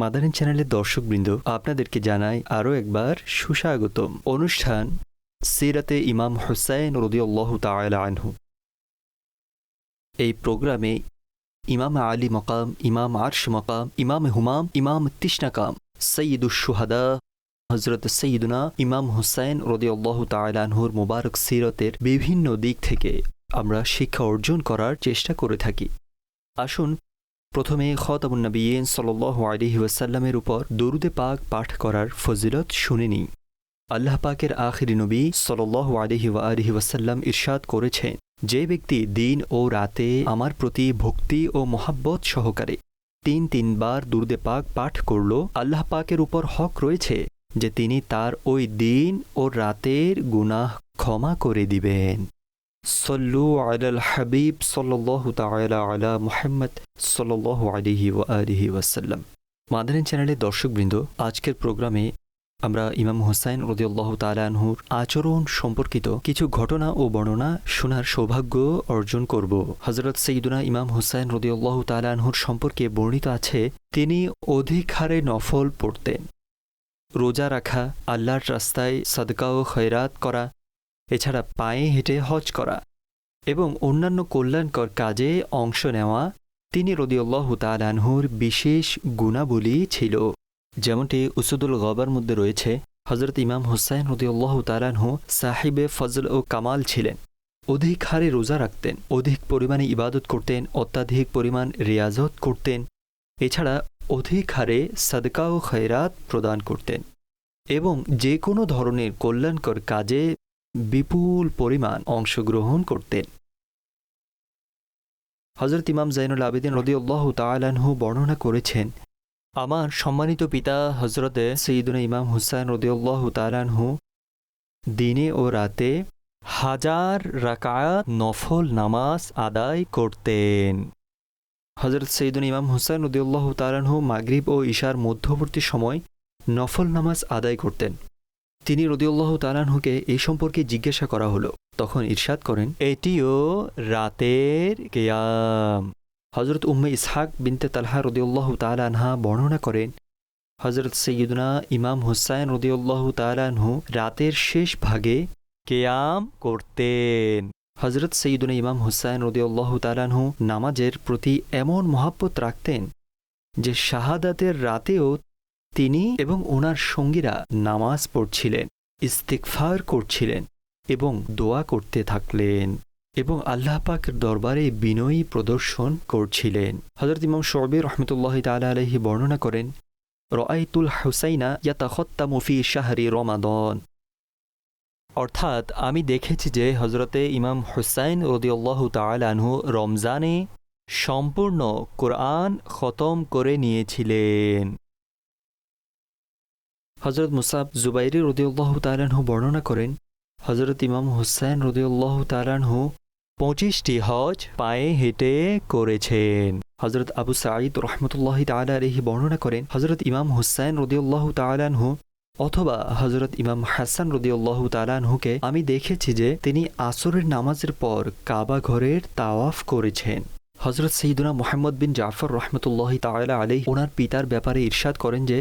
মাদারিন চ্যানেলের দর্শকবৃন্দ, আপনাদেরকে জানাই আরও একবার সুস্বাগতম। অনুষ্ঠান সিরাতে ইমাম হুসাইন রদিয়াল্লাহ তাআলা আনহু। এই প্রোগ্রামে ইমাম আলী মকাম, ইমাম আর্শ মকাম, ইমাম হুমাম, ইমাম তিসনাকাম সঈদুস সুহাদা হজরত সঈদুনা ইমাম হুসাইন রদিয়াল্লাহ তালানহুর মুবারক সিরতের বিভিন্ন দিক থেকে আমরা শিক্ষা অর্জন করার চেষ্টা করে থাকি। আসুন প্রথমে খতাবুন্নবীন সাল আলিহি ওয়াসাল্লামের উপর দরুদে পাক পাঠ করার ফজিলত শুনে নিই আল্লাহ পাকের আখিরি নবী সাল আলিহি ওয়া ওয়াসাল্লাম ইরশাদ করেছেন, যে ব্যক্তি দিন ও রাতে আমার প্রতি ভক্তি ও মোহাব্বত সহকারে তিন তিনবার দুর্দে পাক পাঠ করল, আল্লাহ পাকের উপর হক রয়েছে যে তিনি তার ওই দিন ও রাতের গুনাহ ক্ষমা করে দিবেন। সল্লু আলাল হাবিব সাল্লাল্লাহু তাআলা আলা মুহাম্মদ ওয়া আলিহি ওয়াসাল্লাম। মাদারিন চ্যানেলের দর্শকবৃন্দ, আজকের প্রোগ্রামে আমরা ইমাম হোসাইন রদিউল্লাহ তালানহুর আচরণ সম্পর্কিত কিছু ঘটনা ও বর্ণনা শোনার সৌভাগ্য অর্জন করব। হজরত সঈদুনা ইমাম হোসাইন রদিউল্লাহ তালানহুর সম্পর্কে বর্ণিত আছে, তিনি অধিক হারে নফল পড়তেন। রোজা রাখা, আল্লাহর রাস্তায় সদকা ও খয়রাত করা এছাড়া পায়ে হেঁটে হজ করা এবং অন্যান্য কল্যাণকর কাজে অংশ নেওয়া তিনি রদিউল্লাহ তালানহুর বিশেষ গুণাবলী ছিল। যেমনটি উসুদুল গবার মধ্যে রয়েছে হজরত ইমাম হুসাইন রদিউল্লাহ তালানহু সাহিবে ফজল ও কামাল ছিলেন। অধিক হারে রোজা রাখতেন, অধিক পরিমাণে ইবাদত করতেন, অত্যাধিক পরিমাণ রিয়াজত করতেন, এছাড়া অধিক হারে সাদকা ও খয়রাত প্রদান করতেন এবং যে কোনো ধরনের কল্যাণকর কাজে বিপুল পরিমাণ অংশগ্রহণ করতেন হজরত ইমাম জাইনুল আবেদিন রদিউল্লাহ তালানহু বর্ণনা করেছেন, আমার সম্মানিত পিতা হজরতে সঈদুল ইমাম হুসাইন রদিউল্লাহ তালানহু দিনে ও রাতে হাজার রাকায়াত নফল নামাজ আদায় করতেন। হজরত সঈদুল ইমাম হুসাইন রদিউল্লাহ তালানহু মাগরিব ও ঈশার মধ্যবর্তী সময় নফল নামাজ আদায় করতেন। তিনি রদিউল্লাহ তালানহুকে এই সম্পর্কে জিজ্ঞাসা করা হলো। তখন ইরশাদ করেন, এটিও রাতের কেয়াম। হজরত উম্মে ইসহাক বিনতে তালহা রদিউল্লাহ তালানহা বর্ণনা করেন হজরত সৈয়দনা ইমাম হুসাইন রদিউল্লাহ তালানহু রাতের শেষ ভাগে কেয়াম করতেন। হজরত সৈয়দনা ইমাম হুসাইন রদিউল্লাহ তালানহু নামাজের প্রতি এমন মহাব্বত রাখতেন যে শাহাদাতের রাতেও তিনি এবং ওনার সঙ্গীরা নামাজ পড়ছিলেন ইস্তিকফার করছিলেন এবং দোয়া করতে থাকলেন এবং আল্লাহ পাকের দরবারে বিনয়ী প্রদর্শন করছিলেন। হজরত ইমাম শরবি রহমতুল্লাহ তালা আলহি বর্ণনা করেন, রআইতুল হুসাইনা ইয়াতাখত্তা মুফি শাহরি রমাদন। অর্থাৎ আমি দেখেছি যে হজরতে ইমাম হুসাইন রদিউল্লাহ তালানহু রমজানে সম্পূর্ণ কোরআন খতম করে নিয়েছিলেন। হজরত মুসাব জুবাইরি রদিউল্লাহ তালানহু বর্ণনা করেন হজরত ইমাম হুসাইন রদিউল্লাহ তালানহু পঁচিশটি হজ পায়ে হেঁটে করেছেন। হজরত আবু সাঈদ রহমতুল্লাহ তালা আলহি বর্ণনা করেন হজরত ইমাম হুসাইন রদিউল্লাহ তালানহু অথবা হজরত ইমাম হাসান রদিউল্লাহ তালানহুকে আমি দেখেছি যে তিনি আসরের নামাজের পর কাবা ঘরের তাওয়াফ করেছেন। হজরত সঈদুনা মোহাম্মদ বিন জাফর রহমতুল্লাহ তালা আলী ওনার পিতার ব্যাপারে ইরশাদ করেন যে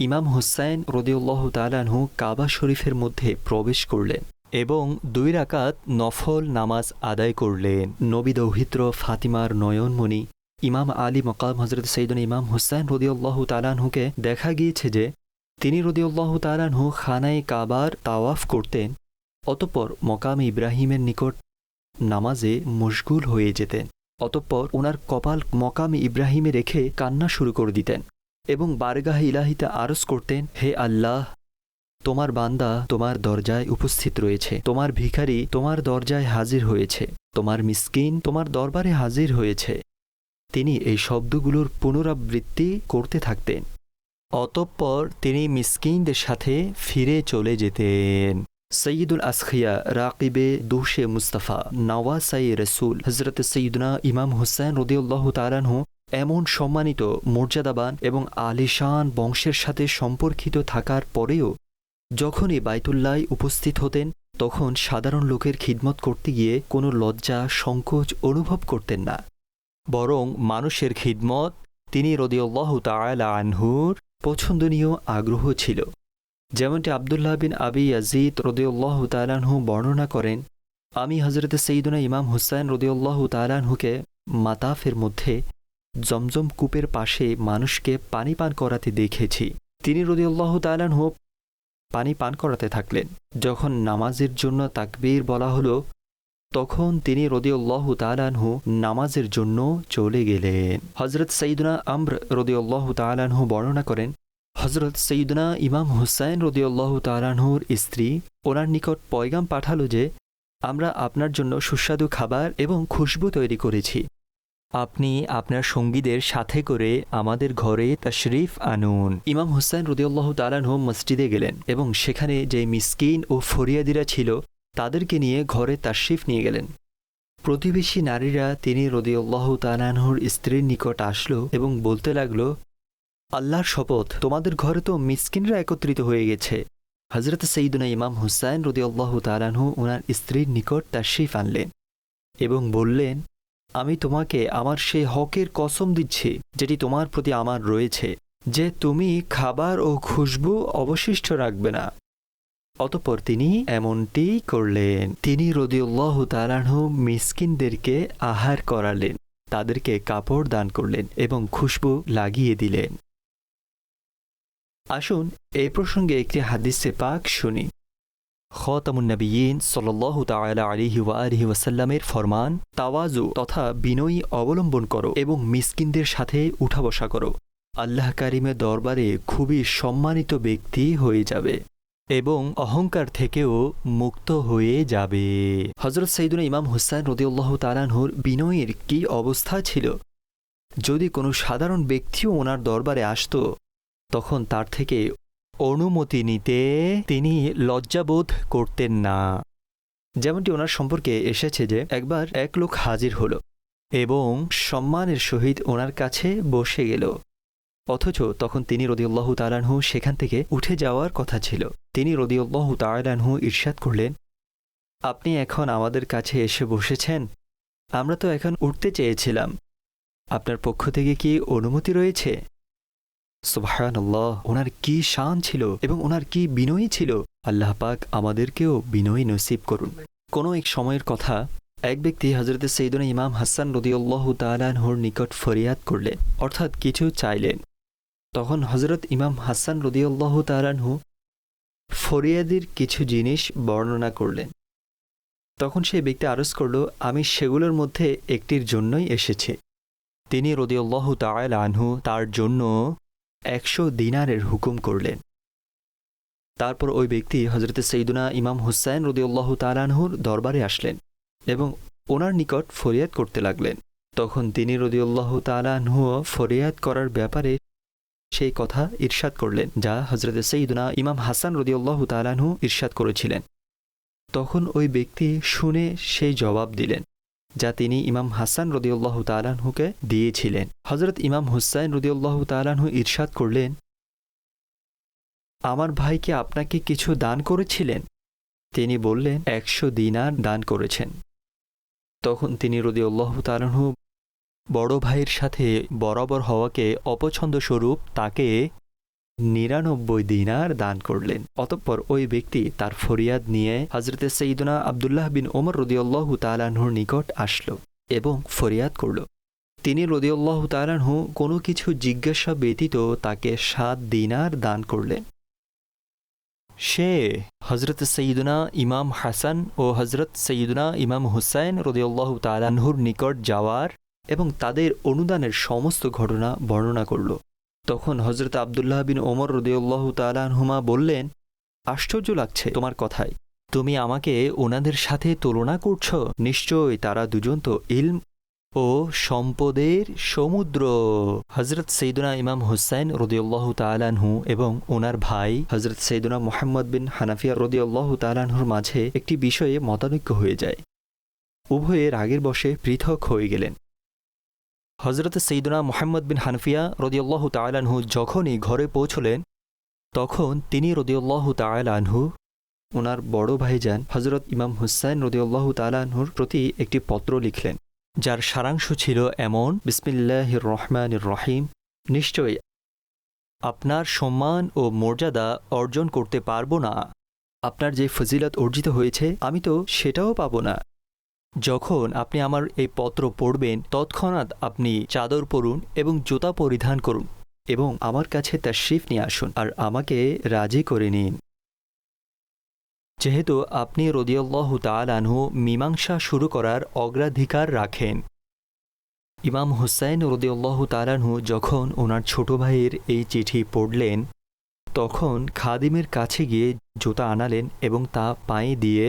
ইমাম হুসাইন রদিউল্লাহ তালানহু কাবা শরীফের মধ্যে প্রবেশ করলেন এবং দুই রাকাত নফল নামাজ আদায় করলেন। নবী দৌহিত্র, ফাতিমার নয়নমণি, ইমাম আলী মকাম হজরত সৈদন ইমাম হুসাইন রদিউল্লাহ তালানহুকে দেখা গিয়েছে যে তিনি রদিউল্লাহ তালানহু খানায় কাবার তাওয়াফ করতেন, অতপর মকাম ইব্রাহিমের নিকট নামাজে মশগুল হয়ে যেতেন, অতঃপর ওনার কপাল মকাম ইব্রাহিমে রেখে কান্না শুরু করে দিতেন। এবং বারগাহ ইলাহিতে আরজ করতেন, হে আল্লাহ, তোমার বান্দা তোমার দরজায় উপস্থিত রয়েছে। তোমার ভিখারি তোমার দরজায় হাজির হয়েছে। তোমার মিসকিন তোমার দরবারে হাজির হয়েছে। তিনি এই শব্দগুলোর পুনরাবৃত্তি করতে থাকতেন। অতঃপর তিনি মিসকিনদের সাথে ফিরে চলে যেতেন। সঈদুল আসখিয়া রাকিবে দুশে মুস্তাফা, নওয়াসাই রসুল হজরত সঈদুনা ইমাম হুসাইন রদিউল্লাহ তালানহু এমন সম্মানিত মর্যাদাবান এবং আলিশান বংশের সাথে সম্পর্কিত থাকার পরেও যখনই বাইতুল্লায় উপস্থিত হতেন, তখন সাধারণ লোকের খিদমত করতে গিয়ে কোনো লজ্জা, সংকোচ অনুভব করতেন না। বরং মানুষের খিদমত, তিনি রদিউল্লাহ তালা আনহুর পছন্দনীয় আগ্রহ ছিল। যেমনটি আবদুল্লাহ বিন আবি ইয়াজিদ রদিউল্লাহ তালানহু বর্ণনা করেন, আমি হজরত সঈদুনা ইমাম হুসাইন রদিউল্লাহ তালানহুকে মাতাফের মধ্যে জমজম কূপের পাশে মানুষকে পানি পান করাতে দেখেছি। তিনি রদিউল্লাহ তালানহু পানি পান করাতে থাকলেন। যখন নামাজের জন্য তাকবীর বলা হলো, তখন তিনি রদিউল্লাহ তালানহু নামাজের জন্য চলে গেলেন। হজরত সঈদুনা আম্র রদিউল্লাহ তালানহু বর্ণনা করেন হজরত সঈদুনা ইমাম হুসাইন রদিউল্লাহ তালানহুর স্ত্রী ওনার নিকট পয়গাম পাঠালো যে, আমরা আপনার জন্য সুস্বাদু খাবার এবং খুশবু তৈরি করেছি। আপনি আপনার সঙ্গীদের সাথে করে আমাদের ঘরে তশরিফ আনুন। ইমাম হুসাইন রদিউল্লাহ তালানহু মসজিদে গেলেন এবং সেখানে যে মিসকিন ও ফরিয়াদিরা ছিল, তাদেরকে নিয়ে ঘরে তাশরিফ নিয়ে গেলেন। প্রতিবেশী নারীরা তিনি রদিউল্লাহ তালানহুর স্ত্রীর নিকট আসলো এবং বলতে লাগল, আল্লাহর শপথ, তোমাদের ঘরে তো মিসকিনরা একত্রিত হয়ে গেছে। হজরত সঈদুনা ইমাম হুসাইন রদিউল্লাহ তালানহু ওনার স্ত্রীর নিকট তাশরিফ আনলেন এবং বললেন আমি তোমাকে আমার সেই হকের কসম দিচ্ছি, যেটি তোমার প্রতি আমার রয়েছে, যে তুমি খাবার ও খুশবু অবশিষ্ট রাখবে না। অতপর তিনি এমনটি করলেন। তিনি রদিউল্লাহ তালানহু মিসকিনদেরকে আহার করালেন, তাদেরকে কাপড় দান করলেন এবং খুশবু লাগিয়ে দিলেন। আসুন, এই প্রসঙ্গে একটি হাদিসে পাক শুনি। খতামুন্নবীন সাল্লাহ তালা আলিহি ওয়ালিহি ওয়াসাল্লামের ফরমান, তাওয়াজু তথা বিনয়ী অবলম্বন করো এবং মিসকিনদের সাথে উঠা বসা করো। আল্লাহ কারিমের দরবারে খুবই সম্মানিত ব্যক্তি হয়ে যাবে এবং অহংকার থেকেও মুক্ত হয়ে যাবে। হজরত সৈদুল ইমাম হুসাইন রদিউল্লাহ তালানহুর বিনয়ের কি অবস্থা ছিল? যদি কোনো সাধারণ ব্যক্তিও ওনার দরবারে আসত, তখন তার থেকে অনুমতি নিতে তিনি লজ্জাবোধ করতেন না। যেমনটি ওনার সম্পর্কে এসেছে যে, একবার এক লোক হাজির হল এবং সম্মানের সহিত ওনার কাছে বসে গেল। অথচ তখন তিনি রদিউল্লাহ তালানহু সেখান থেকে উঠে যাওয়ার কথা ছিল। তিনি রদিউল্লাহ তালানহু ঈর্ষাদ করলেন, আপনি এখন আমাদের কাছে এসে বসেছেন। আমরা তো এখন উঠতে চেয়েছিলাম। আপনার পক্ষ থেকে কি অনুমতি রয়েছে? সুবাহান্লাহ ওনার কি শান ছিল এবং ওনার কি বিনয়ী ছিল? আল্লাহ পাক আমাদেরকেও বিনয়ী নসিব করুন। কোনো এক সময়ের কথা, এক ব্যক্তি হজরতে সৈদুল ইমাম হাসান রদিউল্লাহ তালানহুর নিকট ফরিয়াদ করলেন, অর্থাৎ কিছু চাইলেন। তখন হজরত ইমাম হাসান রদিউল্লাহ তালানহু ফরিয়াদির কিছু জিনিস বর্ণনা করলেন। তখন সেই ব্যক্তি আরজ করল, আমি সেগুলোর মধ্যে একটির জন্যই এসেছি। তিনি রদিউল্লাহ তাল আনহু তার জন্য একশো দিনারের হুকুম করলেন। তারপর ওই ব্যক্তি হজরত সৈদুনা ইমাম হুসাইন রদিউল্লাহ তালানহুর দরবারে আসলেন এবং ওনার নিকট ফরিয়াদ করতে লাগলেন। তখন তিনি রদিউল্লাহ তালানহু ফরিয়াদ করার ব্যাপারে সেই কথা ঈর্ষাদ করলেন, যা হজরত সঈদুনা ইমাম হাসান রদিউল্লাহ তালানহু ঈর্ষাদ করেছিলেন। তখন ওই ব্যক্তি শুনে সেই জবাব দিলেন। যা তিনি ইমাম হাসান রদিউল্লাহ তালানহুকে দিয়েছিলেন। হজরত ইমাম হুসাইন রদিউল্লাহ তালানহু ঈর্ষাদ করলেন, আমার ভাইকে আপনাকে কিছু দান করেছিলেন? তিনি বললেন, একশো দিনার দান করেছেন। তখন তিনি রদিউল্লাহ তালানহু বড় ভাইয়ের সাথে বরাবর হওয়াকে অপছন্দ স্বরূপ তাকে নিরানব্বই দিনার দান করলেন। অতঃপর ওই ব্যক্তি তার ফরিয়াদ নিয়ে হজরতে সঈদুনা আবদুল্লাহ বিন ওমর রদিউল্লাহ তালানহুর নিকট আসলো এবং ফরিয়াদ করল। তিনি রদিউল্লাহ তালানহু কোনো কিছু জিজ্ঞাসা ব্যতীত তাকে সাত দিনার দান করলেন। সে হজরত সঈদুনা ইমাম হাসান ও হজরত সঈদুনা ইমাম হুসাইন রদিউল্লাহ তালানহুর নিকট যাওয়ার এবং তাদের অনুদানের সমস্ত ঘটনা বর্ণনা করল। তখন হজরত আবদুল্লাহ বিন ওমর রদিউল্লাহ তালানহুমা বললেন, আশ্চর্য লাগছে তোমার কথায়। তুমি আমাকে ওনাদের সাথে তুলনা করছ। নিশ্চয় তারা দুজন তো ইলম ও সম্পদের সমুদ্র। হজরত সৈদুনা ইমাম হুসাইন রদিউল্লাহ তালানহু এবং ওনার ভাই হজরত সৈদুনা মোহাম্মদ বিন হানাফিয়া রদিউল্লাহ তালানহুর মাঝে একটি বিষয়ে মতানৈক্য হয়ে যায়। উভয়ে রাগের বশে পৃথক হয়ে গেলেন। হজরত সৈদুনা মোহাম্মদ বিন হানফিয়া রদিউল্লাহ তালানহু যখনই ঘরে পৌঁছলেন, তখন তিনি রদিউল্লাহ তালানহু ওনার বড় ভাইজান হজরত ইমাম হুসাইন রদিউল্লাহ তালানহুর প্রতি একটি পত্র লিখলেন, যার সারাংশ ছিল এমন বিসমিল্লাহ রহমান রহিম, নিশ্চয়ই আপনার সম্মান ও মর্যাদা অর্জন করতে পারব না। আপনার যে ফজিলত অর্জিত হয়েছে, আমি তো সেটাও পাবো না। যখন আপনি আমার এই পত্র পড়বেন, তৎক্ষণাৎ আপনি চাদর পরুন এবং জুতা পরিধান করুন এবং আমার কাছে তাশরিফ নিয়ে আসুন আর আমাকে রাজি করে নিন। যেহেতু আপনি রদিয়াল্লাহ তালানহু মীমাংসা শুরু করার অগ্রাধিকার রাখেন। ইমাম হুসাইন রদিয়াল্লাহ তালানহু যখন ওনার ছোট ভাইয়ের এই চিঠি পড়লেন, তখন খাদিমের কাছে গিয়ে জুতা আনালেন এবং তা পায়ে দিয়ে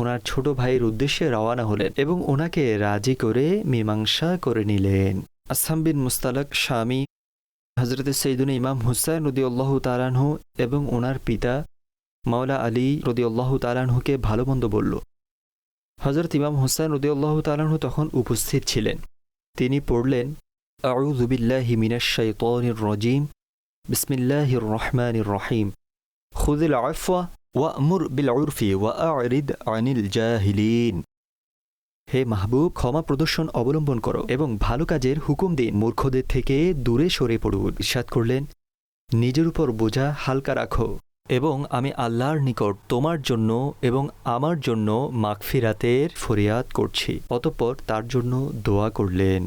ওনার ছোট ভাইয়ের উদ্দেশ্যে রওয়ানা হলেন এবং ওনাকে রাজি করে মীমাংসা করে নিলেন। আসাম বিন মুস্তালাক স্বামী হজরত সৈদুল ইমাম হুসাইন রদিউল্লাহ তালানহু এবং ওনার পিতা মাওলা আলী রদিউল্লাহ তালানহুকে ভালো মন্দ বলল। হজরত ইমাম হুসাইন রদিউল্লাহ তালানহু তখন উপস্থিত ছিলেন। তিনি পড়লেন আউজুবিল্লাহি মিনাশ শাইতানির রজিম, বিসমিল্লাহির রহমানির রহিম খুদিল আফওয়া ওয়ামুর বিল উরফি ওয়াআরিদ আনিল জাহিলিন হে মাহবুব, ক্ষমা প্রদর্শন অবলম্বন করো এবং ভালো কাজের হুকুম দিন। মূর্খদের থেকে দূরে সরে পড়ুন। ইরশাদ করলেন, নিজের উপর বোঝা হালকা রাখো এবং আমি আল্লাহর নিকট তোমার জন্য এবং আমার জন্য মাগফিরাতের ফরিয়াদ করছি। অতঃপর তার জন্য দোয়া করলেন।